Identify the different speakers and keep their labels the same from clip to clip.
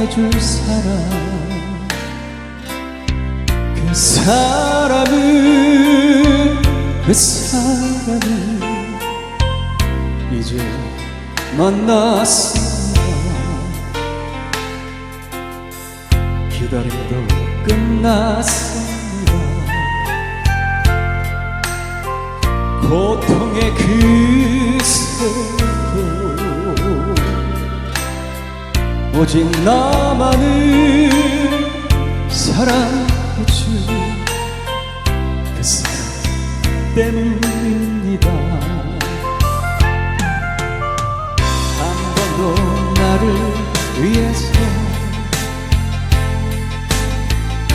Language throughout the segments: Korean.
Speaker 1: 사랑해줄 사람. 그 사람은 그 사람은 이제 만났습니다. 기다림도 끝났습니다. 고통의 그세 오직 나만을 사랑해준 그 사람 때문입니다. 한 번도 나를 위해서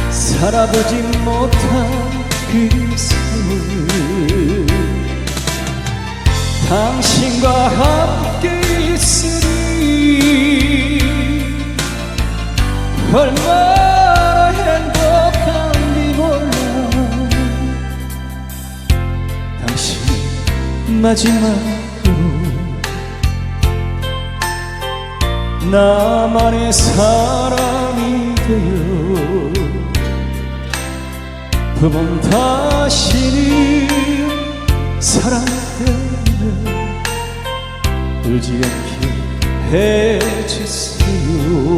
Speaker 1: 살아보지 못한 그 삶을 당신과 함께 있으니 얼마나 행복한지 몰라. 당신 마지막으로 나만의 사랑이 되어 두번 다시는 사랑 때문에 울지 않게 해주세요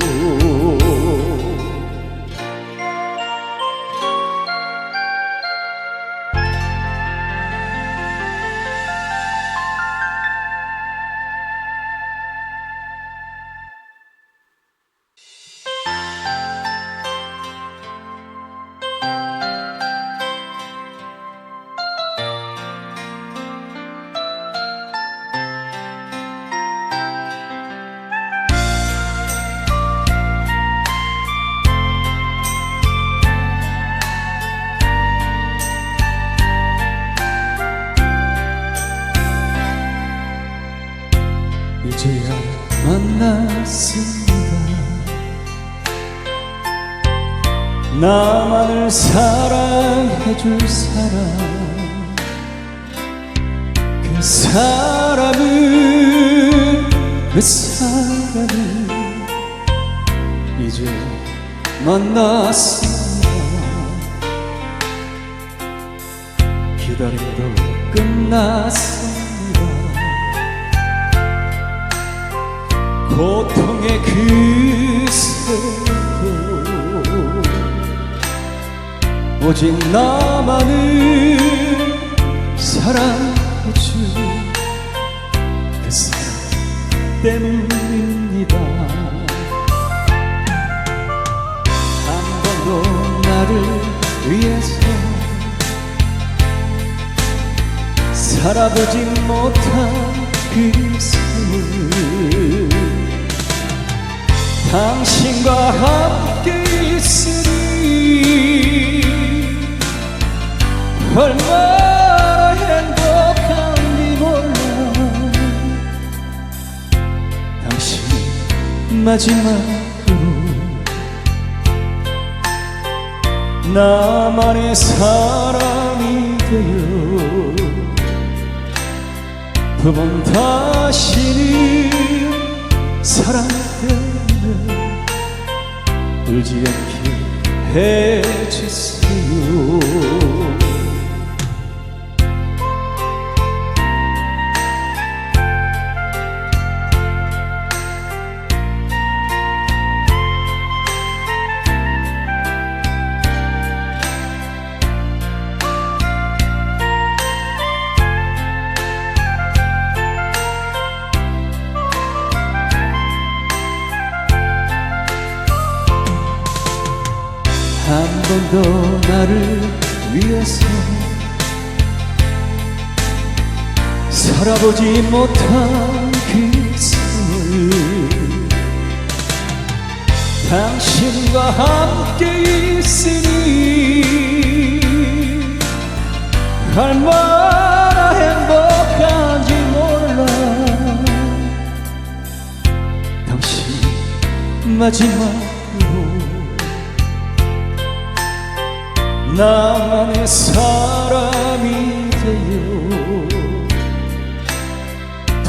Speaker 1: 만났습니다. 나만을 사랑해줄 사람. 그 사람은 그 사람은 이제 만났습니다. 기다림도 끝났습 고통의 그 세고 오직 나만을 사랑해준 그 사람 때문입니다. 한 번도 나를 위해서 살아보지 못한 그 삶을 당신과 함께 있으니 얼마나 행복한지 몰라 당신 마지막으로 나만의 사람이 되어 두번 다시는 사랑 때문에 울지 않게 해주세요 보지 못한 그 삶을 당신과 함께 있으니 얼마나 행복한지 몰라. 당신 마지막으로 나만의 사람이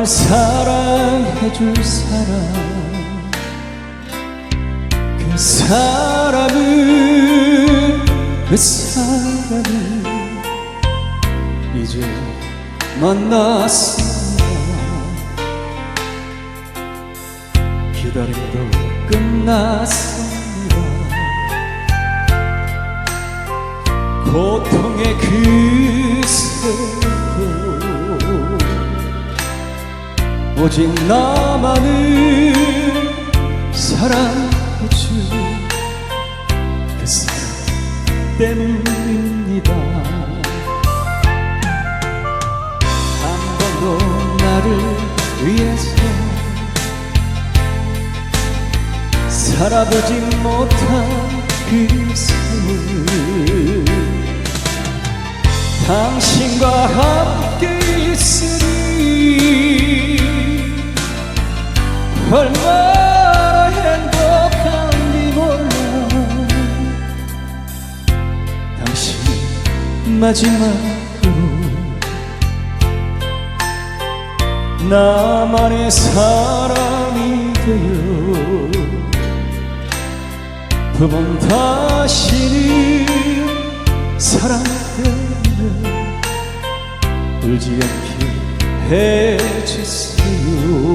Speaker 1: 나만을 사랑해줄 사람. 그 사람은 그 사람은 이제 만났습니다. 기다림도 끝났습니다. 고통의 그 세도 오직 나만을 사랑해준 그 사람 때문입니다. 한 번도 나를 위해서 살아보지 못한 그 삶을 당신과 함께 있으니 얼마나 행복한지 몰라. 당신 마지막으로 나만의 사람이 되어 두번 다시는 사랑 때문에 울지 않게 해주세요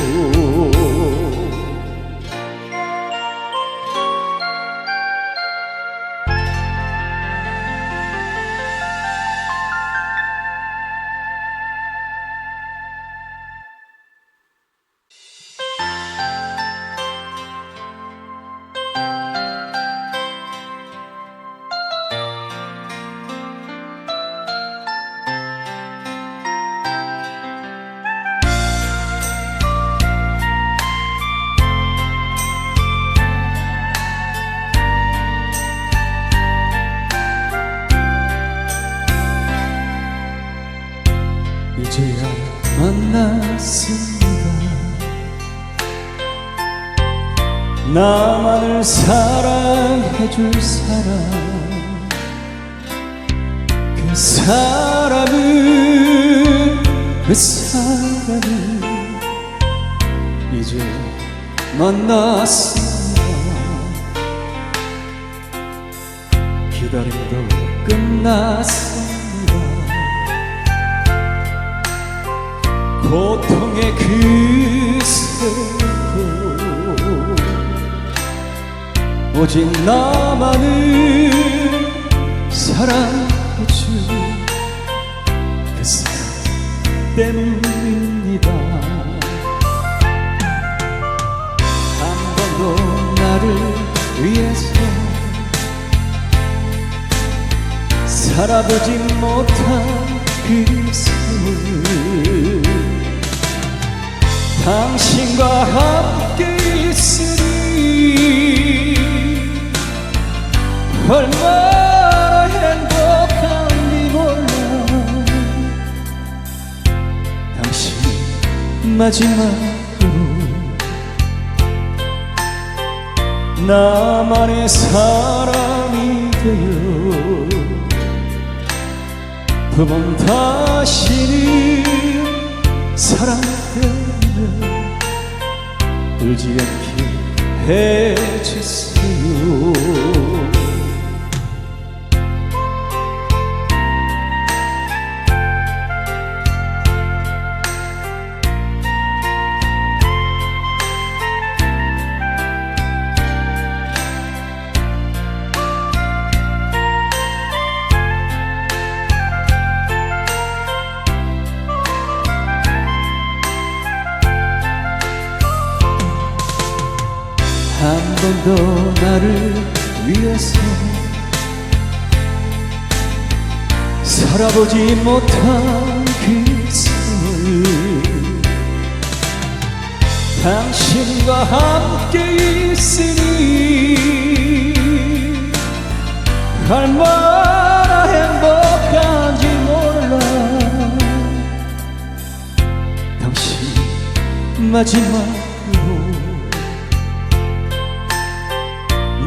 Speaker 1: 나만을 사랑해줄 사람. 그 사람은 그 사람은 이제 만났습니다. 기다림도 끝났습니다. 고통의 그세 오직 나만을 사랑해준 그 사람 때문입니다. 한 번도 나를 위해서 살아보지 못한 그 삶을 당신과 함께 있으니 얼마나 행복한지 몰라 당신 마지막으로 나만의 사람이 되어 두번 다시는 사랑 때문에 울지 않게 해주세요 나를 위해서 살아보지 못한 그 삶을 당신과 함께 있으니 얼마나 행복한지 몰라. 당신 마지막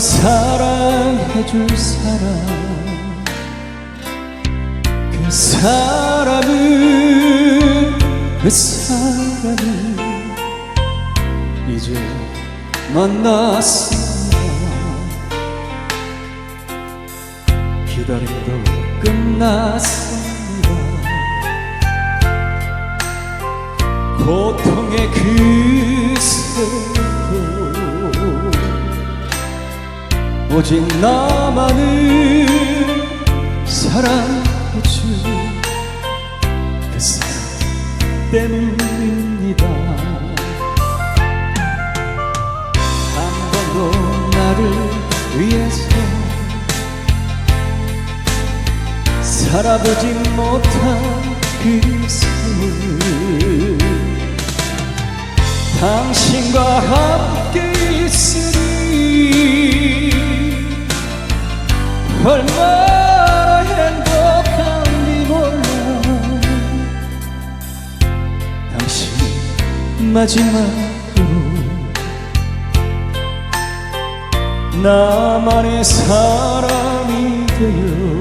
Speaker 1: 사랑해줄 사람. 그 사람은 그 사람은 이제 만났습니다. 기다림도 끝났습니다. 고통의 그세 오직 나만을 사랑해준 그 사람 때문입니다. 한 번도 나를 위해서 살아보지 못한 그 삶을 얼마나 행복한지 몰라. 당신 마지막으로 나만의 사람이 되어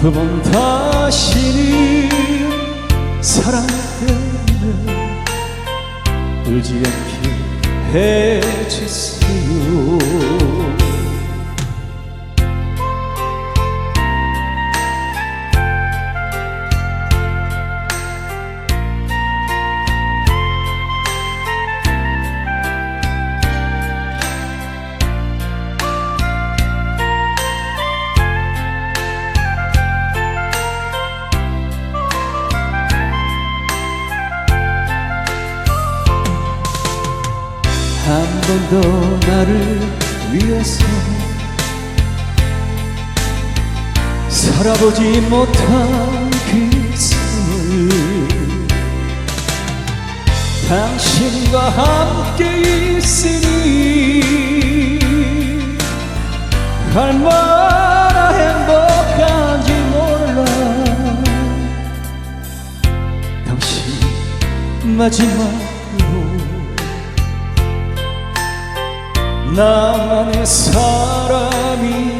Speaker 1: 두번 다시는 사랑 때문에 울지 않게 해주세요 살아보지 못한 그 삶을 당신과 함께 있으니 얼마나 행복한지 몰라. 당신 마지막으로 나만의 사람이